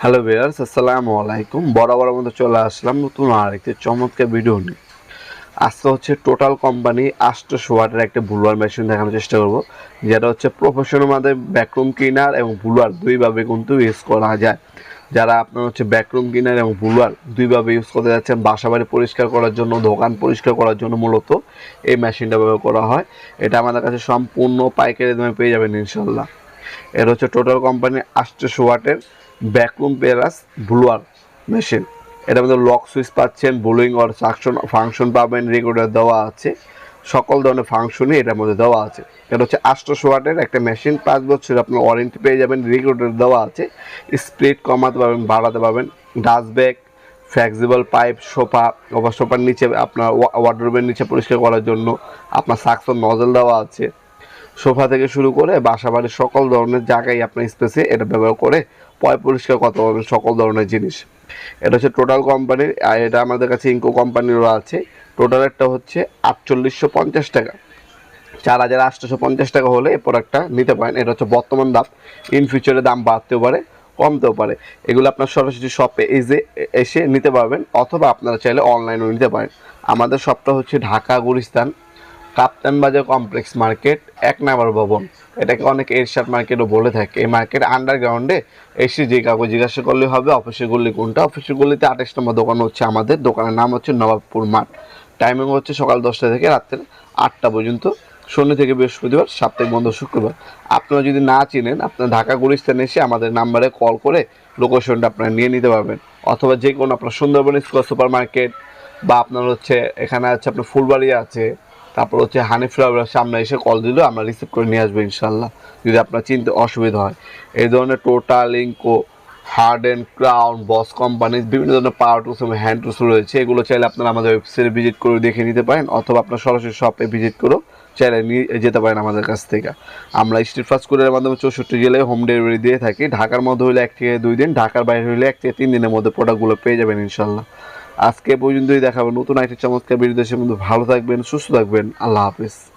Hello viewers আসসালামু আলাইকুম বরাবর মতো চলে আসলাম নতুন আরেকটি চমৎকার ভিডিও নিয়ে। আজকে হচ্ছে টোটাল কোম্পানি আটশোশো ওয়াটের একটা বুলওয়ার মেশিন দেখানোর চেষ্টা করব, যেটা হচ্ছে প্রফেশনাল মাদের ব্যাকরুম ক্লিনার এবং বুলওয়ার দুইভাবে কিন্তু ইউজ করা যায়। যারা আপনার হচ্ছে ব্যাকরুম ক্লিনার এবং বুলওয়ার দুইভাবে ইউজ করতে যাচ্ছেন বাসা বাড়ি পরিষ্কার করার জন্য, দোকান পরিষ্কার করার জন্য মূলত এই মেশিনটা ব্যবহার করা হয়। এটা আমাদের কাছে সম্পূর্ণ পাইকারি দামে পেয়ে যাবেন ইনশাল্লাহ এর হচ্ছে টোটাল কোম্পানি আটশোশো ওয়াটের ব্যাকরুম পেরাস ব্লুয়ার মেশিন এটার মধ্যে লক সুইচ পাচ্ছেন ব্লুইং অর সাকশন ফাংশন পাবেন রেগুলার দেওয়া আছে। সকল ধরনের ফাংশনই এটার মধ্যে দেওয়া আছে। এটা হচ্ছে আটশোশো ওয়াটের একটা মেশিন পাঁচ বছর আপনার ওয়ারেন্টি পেয়ে যাবেন রেগুলেটর দেওয়া আছে। স্পিড কমাতে পারবেন, বাড়াতে পারবেন। Dust bag flexible pipe sofa over সোফার নিচে আপনার ওয়ার্ডরোবের নিচে পরিষ্কার করার জন্য আপনার সাকশন নজল দেওয়া আছে। সোফা থেকে শুরু করে বাসা বাড়ির সকল ধরনের জায়গায় আপনার স্পেসে এটা ব্যবহার করে পয় পরিষ্কার করতে পারবেন সকল ধরনের জিনিস। এটা হচ্ছে টোটাল কোম্পানির আর এটা আমাদের কাছে ইনকো কোম্পানিরও আছে। টোটাল একটা হচ্ছে আটচল্লিশশো পঞ্চাশ টাকা। চার হাজার আটশোশো পঞ্চাশ টাকা হলে এই প্রোডাক্টটা নিতে পারেন। এটা হচ্ছে বর্তমান দাম। ইন ফিউচারে দাম বাড়তেও পারে, কমতেও পারে। এগুলো আপনার সরাসরি শপে এসে এসে নিতে পারবেন, অথবা আপনারা চাইলে অনলাইনেও নিতে পারেন। আমাদের শপটা হচ্ছে ঢাকা, গুলিস্তান কাপ্তান বাজার কমপ্লেক্স মার্কেট এক নাম্বার ভবন। এটাকে অনেক এরশাদ মার্কেটও বলে থাকে। এই মার্কেট আন্ডারগ্রাউন্ডে এসে যে কাউকে জিজ্ঞাসা করলে হবে অফিসের গল্লি কোনটা? অফিসের গল্লিতে আঠাশ নম্বর দোকান হচ্ছে আমাদের। দোকানের নাম হচ্ছে নবাবপুর মাঠ। টাইমিং হচ্ছে সকাল দশটা থেকে রাত্রে আটটা পর্যন্ত। শনি থেকে বৃহস্পতিবার, সাপ্তাহিক বন্ধ শুক্রবার। আপনারা যদি না চিনেন, আপনার ঢাকা গুলিস্তানে এসে আমাদের নাম্বারে কল করে লোকেশনটা আপনারা নিয়ে নিতে পারবেন। অথবা যে কোনো আপনার সুন্দরবন স্কোয়ার সুপার মার্কেট বা আপনার হচ্ছে, এখানে আছে আপনার ফুলবাড়ি আছে তারপর হচ্ছে হানি ফ্লাওয়ারের সামনে এসে কল দিলেও আমরা রিসিভ করে নিয়ে আসব ইনশাল্লাহ যদি আপনার চিনতে অসুবিধা হয়। এই ধরনের total Ingco hard and Crown Bosch company বিভিন্ন ধরনের পাওয়ার টুলস এবং হ্যান্ড টুলস রয়েছে। এগুলো চাইলে আপনারা আমাদের ওয়েবসাইটে ভিজিট করে দেখে নিতে পারেন, অথবা আপনার সরাসরি শপে ভিজিট করেও চাইলে নিয়ে যেতে পারেন আমাদের কাছ থেকে। আমরা স্ট্রিট ফাস্ট ফুডের মাধ্যমে চৌষট্টি জেলায় হোম ডেলিভারি দিয়ে থাকি। ঢাকার মধ্যে হলে এক থেকে দুই দিন, ঢাকার বাইরে হলে এক থেকে তিন দিনের মধ্যে প্রোডাক্টগুলো পেয়ে যাবেন ইনশাল্লাহ আজকে পর্যন্তই দেখাবো নতুন আইটি চমৎকার বিরোধী মধ্যে ভালো থাকবেন সুস্থ থাকবেন। আল্লাহ হাফিজ।